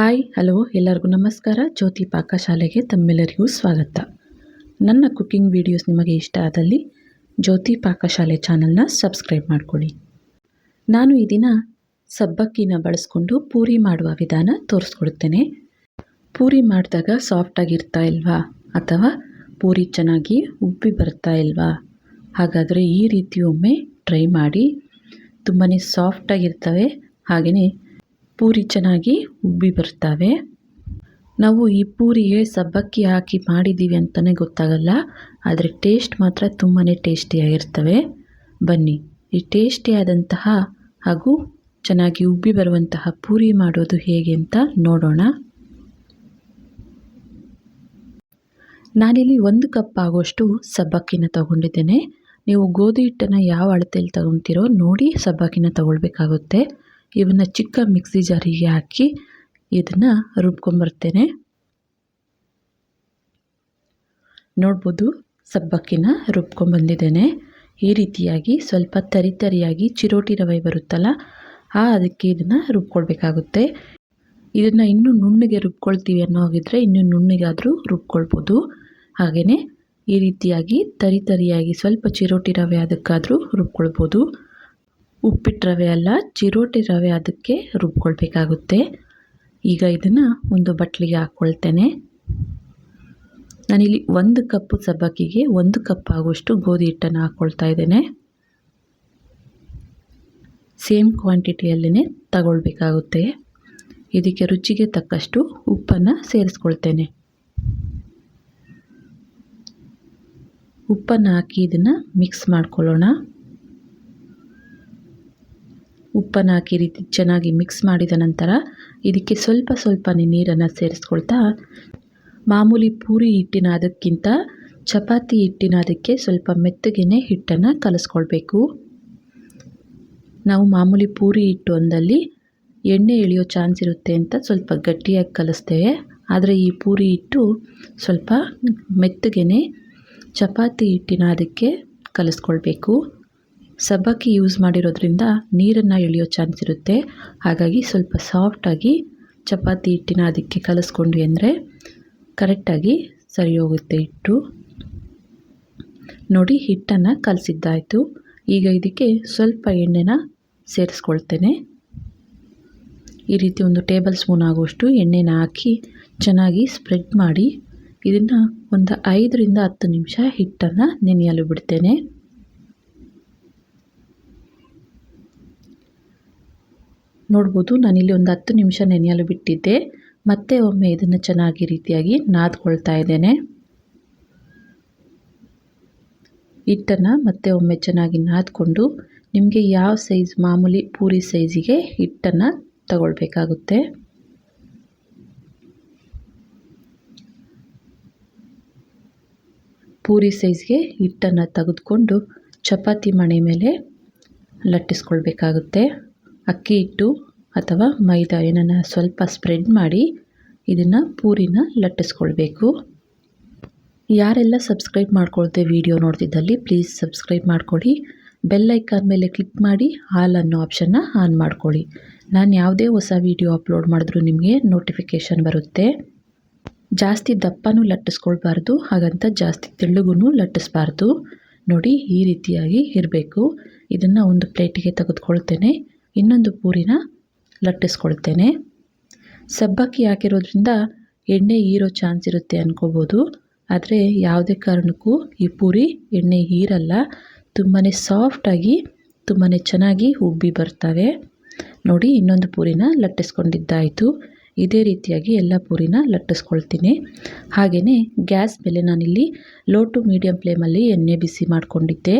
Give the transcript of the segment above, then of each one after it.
Hi, hello, ಎಲ್ಲರಿಗೂ ನಮಸ್ಕಾರ. ಜ್ಯೋತಿ ಪಾಕಶಾಲೆಗೆ ತಮ್ಮೆಲ್ಲರಿಗೂ ಸ್ವಾಗತ. ನನ್ನ ಕುಕ್ಕಿಂಗ್ ವಿಡಿಯೋಸ್ ನಿಮಗೆ ಇಷ್ಟ ಆದಲ್ಲಿ ಜ್ಯೋತಿ ಪಾಕಶಾಲೆ ಚಾನಲ್ನ ಸಬ್ಸ್ಕ್ರೈಬ್ ಮಾಡ್ಕೊಳ್ಳಿ. ನಾನು ಈ ದಿನ ಸಬ್ಬಕ್ಕಿನ ಬಳಸ್ಕೊಂಡು ಪೂರಿ ಮಾಡುವ ವಿಧಾನ ತೋರಿಸ್ಕೊಡ್ತೇನೆ. ಪೂರಿ ಮಾಡಿದಾಗ ಸಾಫ್ಟಾಗಿರ್ತಾ ಇಲ್ವಾ? ಅಥವಾ ಪೂರಿ ಚೆನ್ನಾಗಿ ಉಬ್ಬಿ ಬರ್ತಾ ಇಲ್ವಾ? ಹಾಗಾದರೆ ಈ ರೀತಿ ಒಮ್ಮೆ ಟ್ರೈ ಮಾಡಿ. ತುಂಬಾ ಸಾಫ್ಟಾಗಿರ್ತವೆ ಹಾಗೆಯೇ ಪೂರಿ ಚೆನ್ನಾಗಿ ಉಬ್ಬಿ ಬರ್ತವೆ ನಾವು ಈ ಪೂರಿಗೆ ಸಬ್ಬಕ್ಕಿ ಹಾಕಿ ಮಾಡಿದ್ದೀವಿ ಅಂತಲೇ ಗೊತ್ತಾಗಲ್ಲ, ಆದರೆ ಟೇಸ್ಟ್ ಮಾತ್ರ ತುಂಬಾ ಟೇಸ್ಟಿಯಾಗಿರ್ತವೆ. ಬನ್ನಿ, ಈ ಟೇಸ್ಟಿಯಾದಂತಹ ಹಾಗೂ ಚೆನ್ನಾಗಿ ಉಬ್ಬಿ ಬರುವಂತಹ ಪೂರಿ ಮಾಡೋದು ಹೇಗೆ ಅಂತ ನೋಡೋಣ. ನಾನಿಲ್ಲಿ ಒಂದು ಕಪ್ ಆಗೋಷ್ಟು ಸಬ್ಬಕ್ಕಿನ ತಗೊಂಡಿದ್ದೇನೆ. ನೀವು ಗೋಧಿ ಹಿಟ್ಟನ್ನು ಯಾವ ಅಳತೆಯಲ್ಲಿ ತಗೊತೀರೋ ನೋಡಿ ಸಬ್ಬಕ್ಕಿನ ತಗೊಳ್ಬೇಕಾಗುತ್ತೆ. ಇವನ್ನ ಚಿಕ್ಕ ಮಿಕ್ಸಿ ಜಾರಿಗೆ ಹಾಕಿ ಇದನ್ನು ರುಬ್ಕೊಂಬರ್ತೇನೆ. ನೋಡ್ಬೋದು ಸಬ್ಬಕ್ಕಿನ ರುಬ್ಕೊಂಬಂದಿದ್ದೇನೆ. ಈ ರೀತಿಯಾಗಿ ಸ್ವಲ್ಪ ತರಿ ತರಿಯಾಗಿ ಚಿರೋಟಿ ರವೆ ಬರುತ್ತಲ್ಲ, ಆ ಅದಕ್ಕೆ ಇದನ್ನು ರುಬ್ಕೊಳ್ಬೇಕಾಗುತ್ತೆ. ಇದನ್ನು ಇನ್ನೂ ನುಣ್ಣಗೆ ರುಬ್ಕೊಳ್ತೀವಿ ಅನ್ನೋ ಹಾಗಿದ್ರೆ ಇನ್ನೂ ನುಣ್ಣಗಾದರೂ ರುಬ್ಕೊಳ್ಬೋದು. ಹಾಗೆಯೇ ಈ ರೀತಿಯಾಗಿ ತರಿ ತರಿಯಾಗಿ ಸ್ವಲ್ಪ ಚಿರೋಟಿ ರವೆ ಅದಕ್ಕಾದರೂ ರುಬ್ಕೊಳ್ಬೋದು. ಉಪ್ಪಿಟ್ಟು ರವೆ ಅಲ್ಲ, ಚಿರೋಟಿ ರವೆ ಅದಕ್ಕೆ ರುಬ್ಕೊಳ್ಬೇಕಾಗುತ್ತೆ. ಈಗ ಇದನ್ನು ಒಂದು ಬಟ್ಲಿಗೆ ಹಾಕ್ಕೊಳ್ತೇನೆ ನಾನಿಲ್ಲಿ ಒಂದು ಕಪ್ಪು ಸಬ್ಬಕ್ಕಿಗೆ ಒಂದು ಕಪ್ ಆಗುವಷ್ಟು ಗೋಧಿ ಹಿಟ್ಟನ್ನು ಹಾಕ್ಕೊಳ್ತಾ ಇದ್ದೇನೆ. ಸೇಮ್ ಕ್ವಾಂಟಿಟಿಯಲ್ಲೇ ತಗೊಳ್ಬೇಕಾಗುತ್ತೆ. ಇದಕ್ಕೆ ರುಚಿಗೆ ತಕ್ಕಷ್ಟು ಉಪ್ಪನ್ನು ಸೇರಿಸ್ಕೊಳ್ತೇನೆ. ಉಪ್ಪನ್ನು ಹಾಕಿ ಇದನ್ನು ಮಿಕ್ಸ್ ಮಾಡ್ಕೊಳ್ಳೋಣ. ಉಪ್ಪನ್ನು ಹಾಕಿ ರೀತಿ ಚೆನ್ನಾಗಿ ಮಿಕ್ಸ್ ಮಾಡಿದ ನಂತರ ಇದಕ್ಕೆ ಸ್ವಲ್ಪ ಸ್ವಲ್ಪನೇ ನೀರನ್ನು ಸೇರಿಸ್ಕೊಳ್ತಾ ಮಾಮೂಲಿ ಪೂರಿ ಹಿಟ್ಟಿನ ಅದಕ್ಕಿಂತ ಚಪಾತಿ ಹಿಟ್ಟಿನ ಅದಕ್ಕೆ ಸ್ವಲ್ಪ ಮೆತ್ತಗೆನೆ ಹಿಟ್ಟನ್ನು ಕಲಿಸ್ಕೊಳ್ಬೇಕು. ನಾವು ಮಾಮೂಲಿ ಪೂರಿ ಹಿಟ್ಟು ಒಂದಲ್ಲಿ ಎಣ್ಣೆ ಎಳೆಯೋ ಚಾನ್ಸ್ ಇರುತ್ತೆ ಅಂತ ಸ್ವಲ್ಪ ಗಟ್ಟಿಯಾಗಿ ಕಲಿಸ್ತೇವೆ. ಆದರೆ ಈ ಪೂರಿ ಹಿಟ್ಟು ಸ್ವಲ್ಪ ಮೆತ್ತಗೆನೆ ಚಪಾತಿ ಹಿಟ್ಟಿನ ಅದಕ್ಕೆ ಕಲಿಸ್ಕೊಳ್ಬೇಕು. ಸಬ್ಬಕ್ಕಿ ಯೂಸ್ ಮಾಡಿರೋದ್ರಿಂದ ನೀರನ್ನು ಎಳೆಯೋ ಚಾನ್ಸ್ ಇರುತ್ತೆ. ಹಾಗಾಗಿ ಸ್ವಲ್ಪ ಸಾಫ್ಟಾಗಿ ಚಪಾತಿ ಹಿಟ್ಟಿನ ಅದಕ್ಕೆ ಕಲಿಸ್ಕೊಂಡ್ವಿ ಅಂದರೆ ಕರೆಕ್ಟಾಗಿ ಸರಿ ಹೋಗುತ್ತೆ ಹಿಟ್ಟು. ನೋಡಿ ಹಿಟ್ಟನ್ನು ಕಲಸಿದ್ದಾಯಿತು. ಈಗ ಇದಕ್ಕೆ ಸ್ವಲ್ಪ ಎಣ್ಣೆನ ಸೇರಿಸ್ಕೊಳ್ತೇನೆ. ಈ ರೀತಿ ಒಂದು ಟೇಬಲ್ ಸ್ಪೂನ್ ಆಗುವಷ್ಟು ಎಣ್ಣೆನ ಹಾಕಿ ಚೆನ್ನಾಗಿ ಸ್ಪ್ರೆಡ್ ಮಾಡಿ ಇದನ್ನು ಒಂದು ಐದರಿಂದ ಹತ್ತು ನಿಮಿಷ ಹಿಟ್ಟನ್ನು ನೆನೆಯಲು ಬಿಡ್ತೇನೆ. ನೋಡ್ಬೋದು. ನಾನಿಲ್ಲಿ ಒಂದು ಹತ್ತು ನಿಮಿಷ ನೆನೆಯಲು ಬಿಟ್ಟಿದ್ದೆ. ಮತ್ತೆ ಒಮ್ಮೆ ಇದನ್ನು ಚೆನ್ನಾಗಿ ರೀತಿಯಾಗಿ ನಾದ್ಕೊಳ್ತಾ ಇದ್ದೇನೆ. ಹಿಟ್ಟನ್ನು ಮತ್ತೆ ಒಮ್ಮೆ ಚೆನ್ನಾಗಿ ನಾದ್ಕೊಂಡು ನಿಮಗೆ ಯಾವ ಸೈಜ್, ಮಾಮೂಲಿ ಪೂರಿ ಸೈಜಿಗೆ ಹಿಟ್ಟನ್ನು ತಗೊಳ್ಬೇಕಾಗುತ್ತೆ. ಪೂರಿ ಸೈಜ್ಗೆ ಹಿಟ್ಟನ್ನು ತೆಗೆದುಕೊಂಡು ಚಪಾತಿ ಮಣೆ ಮೇಲೆ ಲಟ್ಟಿಸ್ಕೊಳ್ಬೇಕಾಗುತ್ತೆ. ಅಕ್ಕಿ ಹಿಟ್ಟು ಅಥವಾ ಮೈದಾ ಏನನ್ನು ಸ್ವಲ್ಪ ಸ್ಪ್ರೆಡ್ ಮಾಡಿ ಇದನ್ನು ಪೂರಿನ ಲಟ್ಟಿಸ್ಕೊಳ್ಬೇಕು. ಯಾರೆಲ್ಲ ಸಬ್ಸ್ಕ್ರೈಬ್ ಮಾಡ್ಕೊಳ್ತೆ ವಿಡಿಯೋ ನೋಡ್ತಿದ್ದಲ್ಲಿ ಪ್ಲೀಸ್ ಸಬ್ಸ್ಕ್ರೈಬ್ ಮಾಡ್ಕೊಳ್ಳಿ ಬೆಲ್ ಐಕಾನ್ ಮೇಲೆ ಕ್ಲಿಕ್ ಮಾಡಿ ಹಾಲ್ ಅನ್ನೋ ಆಪ್ಷನ್ನ ಆನ್ ಮಾಡ್ಕೊಳ್ಳಿ ನಾನು ಯಾವುದೇ ಹೊಸ ವಿಡಿಯೋ ಅಪ್ಲೋಡ್ ಮಾಡಿದ್ರೂ ನಿಮಗೆ ನೋಟಿಫಿಕೇಷನ್ ಬರುತ್ತೆ. ಜಾಸ್ತಿ ದಪ್ಪನೂ ಲಟ್ಟಿಸ್ಕೊಳ್ಬಾರ್ದು, ಹಾಗಂತ ಜಾಸ್ತಿ ತೆಳ್ಳಗೂ ಲಟ್ಟಿಸ್ಬಾರ್ದು. ನೋಡಿ ಈ ರೀತಿಯಾಗಿ ಇರಬೇಕು. ಇದನ್ನು ಒಂದು ಪ್ಲೇಟಿಗೆ ತೆಗೆದುಕೊಳ್ತೇನೆ. ಇನ್ನೊಂದು ಪೂರಿನ ಲಟ್ಟಿಸ್ಕೊಳ್ತೇನೆ. ಸಬ್ಬಕ್ಕಿ ಹಾಕಿರೋದ್ರಿಂದ ಎಣ್ಣೆ ಹೀರೋ ಚಾನ್ಸ್ ಇರುತ್ತೆ ಅನ್ಕೋಬೋದು. ಆದರೆ ಯಾವುದೇ ಕಾರಣಕ್ಕೂ ಈ ಪೂರಿ ಎಣ್ಣೆ ಹೀರಲ್ಲ. ತುಂಬಾ ಸಾಫ್ಟಾಗಿ ತುಂಬಾ ಚೆನ್ನಾಗಿ ಉಬ್ಬಿ ಬರ್ತವೆ. ನೋಡಿ, ಇನ್ನೊಂದು ಪೂರಿನ ಲಟ್ಟಿಸ್ಕೊಂಡಿದ್ದಾಯಿತು. ಇದೇ ರೀತಿಯಾಗಿ ಎಲ್ಲ ಪೂರಿನ ಲಟ್ಟಿಸ್ಕೊಳ್ತೀನಿ. ಹಾಗೆಯೇ ಗ್ಯಾಸ್ ಮೇಲೆ ನಾನಿಲ್ಲಿ ಲೋ ಟು ಮೀಡಿಯಮ್ ಫ್ಲೇಮಲ್ಲಿ ಎಣ್ಣೆ ಬಿಸಿ ಮಾಡಿಕೊಂಡಿದ್ದೆ.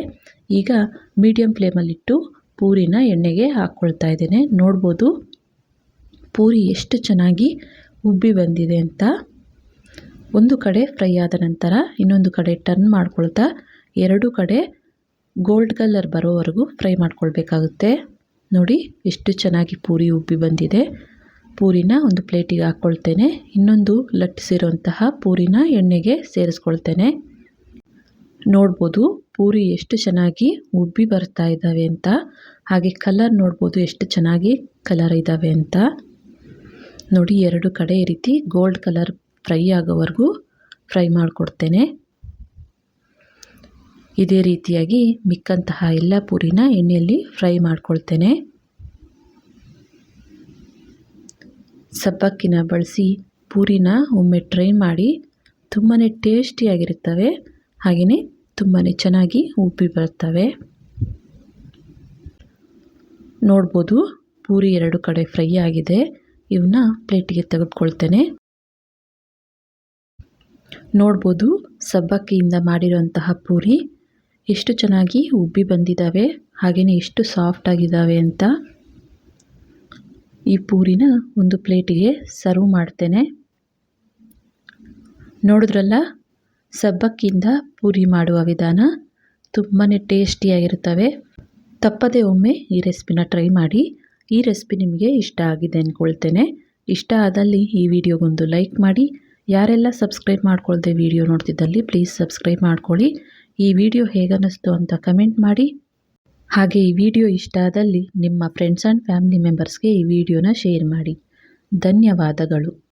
ಈಗ ಮೀಡಿಯಮ್ ಫ್ಲೇಮಲ್ಲಿಟ್ಟು ಪೂರಿನ ಎಣ್ಣೆಗೆ ಹಾಕ್ಕೊಳ್ತಾ ಇದ್ದೇನೆ. ನೋಡ್ಬೋದು ಪೂರಿ ಎಷ್ಟು ಚೆನ್ನಾಗಿ ಉಬ್ಬಿ ಬಂದಿದೆ ಅಂತ. ಒಂದು ಕಡೆ ಫ್ರೈ ಆದ ನಂತರ ಇನ್ನೊಂದು ಕಡೆ ಟರ್ನ್ ಮಾಡ್ಕೊಳ್ತಾ ಎರಡು ಕಡೆ ಗೋಲ್ಡ್ ಕಲರ್ ಬರೋವರೆಗೂ ಫ್ರೈ ಮಾಡ್ಕೊಳ್ಬೇಕಾಗುತ್ತೆ. ನೋಡಿ ಎಷ್ಟು ಚೆನ್ನಾಗಿ ಪೂರಿ ಉಬ್ಬಿ ಬಂದಿದೆ. ಪೂರಿನ ಒಂದು ಪ್ಲೇಟಿಗೆ ಹಾಕ್ಕೊಳ್ತೇನೆ. ಇನ್ನೊಂದು ಲಟ್ಟಿಸಿರುವಂತಹ ಪೂರಿನ ಎಣ್ಣೆಗೆ ಸೇರಿಸ್ಕೊಳ್ತೇನೆ. ನೋಡ್ಬೋದು ಪೂರಿ ಎಷ್ಟು ಚೆನ್ನಾಗಿ ಉಬ್ಬಿ ಬರ್ತಾ ಇದ್ದಾವೆ ಅಂತ, ಹಾಗೆ ಕಲರ್ ನೋಡ್ಬೋದು ಎಷ್ಟು ಚೆನ್ನಾಗಿ ಕಲರ್ ಇದ್ದಾವೆ ಅಂತ. ನೋಡಿ, ಎರಡು ಕಡೆ ಈ ರೀತಿ ಗೋಲ್ಡ್ ಕಲರ್ ಫ್ರೈ ಆಗೋವರೆಗೂ ಫ್ರೈ ಮಾಡಿಕೊಡ್ತೇನೆ. ಇದೇ ರೀತಿಯಾಗಿ ಮಿಕ್ಕಂತಹ ಎಲ್ಲ ಪೂರಿನ ಎಣ್ಣೆಯಲ್ಲಿ ಫ್ರೈ ಮಾಡ್ಕೊಳ್ತೇನೆ. ಸಬ್ಬಕ್ಕಿನ ಬಳಸಿ ಪೂರಿನ ಒಮ್ಮೆ ಟ್ರೈ ಮಾಡಿ ತುಂಬಾ ಟೇಸ್ಟಿಯಾಗಿರುತ್ತವೆ ಹಾಗೆಯೇ ತುಂಬಾ ಚೆನ್ನಾಗಿ ಉಬ್ಬಿ ಬರ್ತವೆ ನೋಡ್ಬೋದು, ಪೂರಿ ಎರಡು ಕಡೆ ಫ್ರೈ ಆಗಿದೆ. ಇವನ್ನ ಪ್ಲೇಟಿಗೆ ತೆಗೆದುಕೊಳ್ತೇನೆ. ನೋಡ್ಬೋದು, ಸಬ್ಬಕ್ಕಿಯಿಂದ ಮಾಡಿರುವಂತಹ ಪೂರಿ ಎಷ್ಟು ಚೆನ್ನಾಗಿ ಉಬ್ಬಿ ಬಂದಿದ್ದಾವೆ ಹಾಗೆಯೇ ಎಷ್ಟು ಸಾಫ್ಟ್ ಆಗಿದ್ದಾವೆ ಅಂತ ಈ ಪೂರಿನ ಒಂದು ಪ್ಲೇಟಿಗೆ ಸರ್ವ್ ಮಾಡ್ತೇನೆ. ನೋಡಿದ್ರಲ್ಲ ಸಬ್ಬಕ್ಕಿಂದ ಪೂರಿ ಮಾಡುವ ವಿಧಾನ ತುಂಬಾ ಟೇಸ್ಟಿಯಾಗಿರುತ್ತವೆ. ತಪ್ಪದೆ ಒಮ್ಮೆ ಈ ರೆಸಿಪಿನ ಟ್ರೈ ಮಾಡಿ. ಈ ರೆಸಿಪಿ ನಿಮಗೆ ಇಷ್ಟ ಆಗಿದೆ ಅಂದ್ಕೊಳ್ತೇನೆ ಇಷ್ಟ ಆದಲ್ಲಿ ಈ ವಿಡಿಯೋಗೊಂದು ಲೈಕ್ ಮಾಡಿ. ಯಾರೆಲ್ಲ ಸಬ್ಸ್ಕ್ರೈಬ್ ಮಾಡ್ಕೊಳ್ದೆ ವಿಡಿಯೋ ನೋಡ್ತಿದ್ದಲ್ಲಿ ಪ್ಲೀಸ್ ಸಬ್ಸ್ಕ್ರೈಬ್ ಮಾಡ್ಕೊಳ್ಳಿ. ಈ ವಿಡಿಯೋ ಹೇಗನ್ನಿಸ್ತು ಅಂತ ಕಮೆಂಟ್ ಮಾಡಿ. ಹಾಗೆ ಈ ವಿಡಿಯೋ ಇಷ್ಟ ಆದಲ್ಲಿ ನಿಮ್ಮ ಫ್ರೆಂಡ್ಸ್ ಆ್ಯಂಡ್ ಫ್ಯಾಮಿಲಿ ಮೆಂಬರ್ಸ್ಗೆ ಈ ವಿಡಿಯೋನ ಶೇರ್ ಮಾಡಿ. ಧನ್ಯವಾದಗಳು.